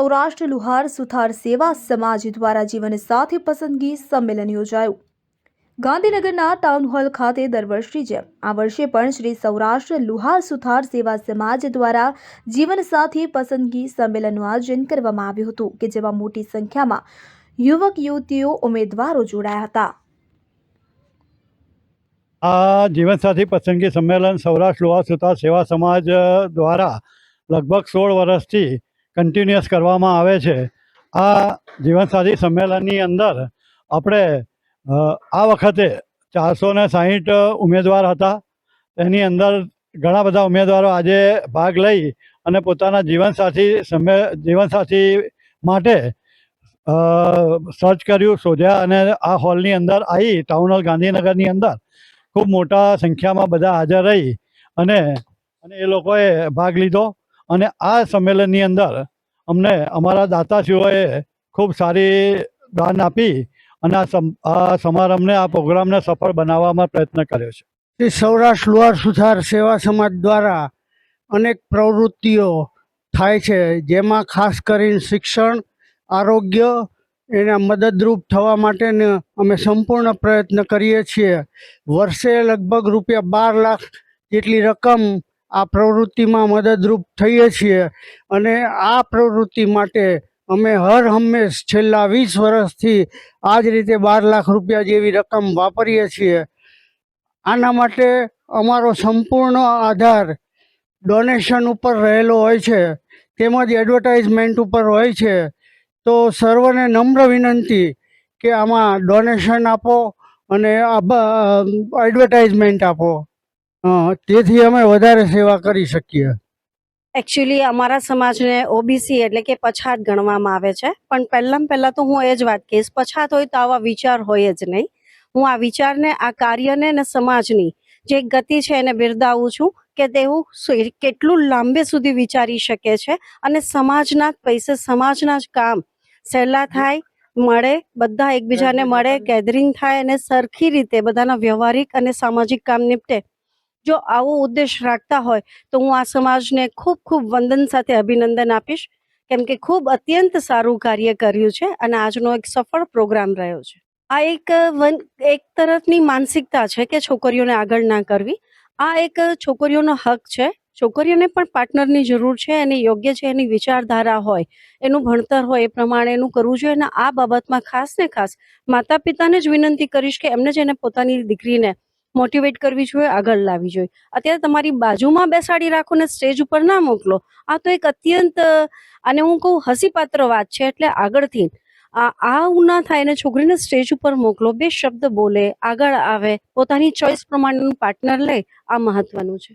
સૌરાષ્ટ્ર, લુહાર, સુથાર સેવા સમાજ દ્વારા જીવન સાથે પસંદગી સંમેલન યોજાયું. ગાંધીનગરના ટાઉન હોલ ખાતે દર વર્ષની જેમ આ વર્ષે પણ શ્રી સૌરાષ્ટ્ર, લુહાર, સુથાર સેવા સમાજ દ્વારા જીવન સાથી પસંદગી સંમેલનનું આયોજન કરવામાં આવ્યું હતું, કે જેમાં મોટી સંખ્યામાં યુવક, યુવતીઓ, ઉમેદવારો જોડાયા હતા. આ જીવનસાથી પસંદગી સંમેલન સૌરાષ્ટ્ર, લુહાર, સુથાર સેવા સમાજ દ્વારા લગભગ સોળ વર્ષથી કન્ટિન્યુઅસ કરવામાં આવે છે. આ જીવનસાથી સંમેલનની અંદર આપણે આ વખતે ચારસો ને સાહીઠ ઉમેદવાર હતા. તેની અંદર ઘણા બધા ઉમેદવારો આજે ભાગ લઈ અને પોતાના જીવનસાથી સમે, જીવનસાથી માટે સર્ચ કર્યું, શોધ્યા અને આ હોલની અંદર આવી ટાઉન હોલ ગાંધીનગરની અંદર. ખૂબ મોટા સંખ્યામાં બધા હાજર રહી અને અને એ લોકોએ ભાગ લીધો. અને આ સંમેલનની અંદર અમને અમારા દાતાશ્રીઓએ ખૂબ સારી દાન આપી અને આ આ સમારંભને, આ પ્રોગ્રામને સફળ બનાવવામાં પ્રયત્ન કર્યો છે. તે સૌરાષ્ટ્ર લુહાર સુથાર સેવા સમાજ દ્વારા અનેક પ્રવૃત્તિઓ થાય છે, જેમાં ખાસ કરીને શિક્ષણ, આરોગ્ય, એના મદદરૂપ થવા માટેને અમે સંપૂર્ણ પ્રયત્ન કરીએ છીએ. વર્ષે લગભગ રૂપિયા બાર લાખ જેટલી રકમ આ પ્રવૃત્તિમાં મદદરૂપ થઈએ છીએ અને આ પ્રવૃત્તિ માટે અમે હર હંમેશ છેલ્લા વીસ વર્ષથી આ જ રીતે બાર લાખ રૂપિયા જેવી રકમ વાપરીએ છીએ આના માટે અમારો સંપૂર્ણ આધાર ડોનેશન ઉપર રહેલો હોય છે તેમજ એડવર્ટાઇઝમેન્ટ ઉપર હોય છે તો સર્વને નમ્ર વિનંતી કે આમાં ડોનેશન આપો અને એડવર્ટાઇઝમેન્ટ આપો તેથી અમે વધારે સેવા કરી શકીએ. એકચ્યુઅલી અમારા સમાજને ઓબીસી એટલે કે પછાત ગણવામાં આવે છે. પણ પહેલાં પહેલાં તો હું એ જ વાત કહીશ પછાત હોય તો આવા વિચાર હોય જ નહીં. હું આ વિચારને આ કાર્યને અને સમાજની જે ગતિ છે એને બિરદાવું છું કે તેવું કેટલું લાંબે સુધી વિચારી શકે છે અને સમાજના જ પૈસે સમાજના જ કામ સહેલા થાય મળે બધા એકબીજાને મળે ગેધરિંગ થાય અને સરખી રીતે બધાના વ્યવહારિક અને સામાજિક કામ નિપટે. જો આવો ઉદ્દેશ રાખતા હોય, તો હું આ સમાજને ખૂબ ખૂબ વંદન સાથે અભિનંદન આપીશ. કેમ કે ખૂબ અત્યંત સારું કાર્ય કર્યું છે અને આજનો એક સફળ પ્રોગ્રામ રહ્યો છે. આ એક વન, એક તરફની માનસિકતા છે કે છોકરીઓને આગળ ના કરવી. આ એક છોકરીઓનો હક છે. છોકરીઓને પણ પાર્ટનરની જરૂર છે એની યોગ્ય છે એની વિચારધારા હોય, એનું ભણતર હોય, એ પ્રમાણે એનું કરવું જોઈએ અને આ બાબતમાં ખાસ ને ખાસ માતા પિતાને જ વિનંતી કરીશ કે એમને જ એને પોતાની દીકરીને મોટિવેટ કરવી જોઈએ, આગળ લાવવી જોઈએ. અત્યારે તમારી બાજુમાં બેસાડી રાખો ને સ્ટેજ ઉપર ના મોકલો. આ તો એક અત્યંત અને હું કહું, હસીપાત્ર વાત છે. એટલે આગળથી આવું ના થાય ને છોકરીને સ્ટેજ ઉપર મોકલો. બે શબ્દ બોલે, આગળ આવે, પોતાની ચોઈસ પ્રમાણેનું પાર્ટનર લે, આ મહત્વનું છે.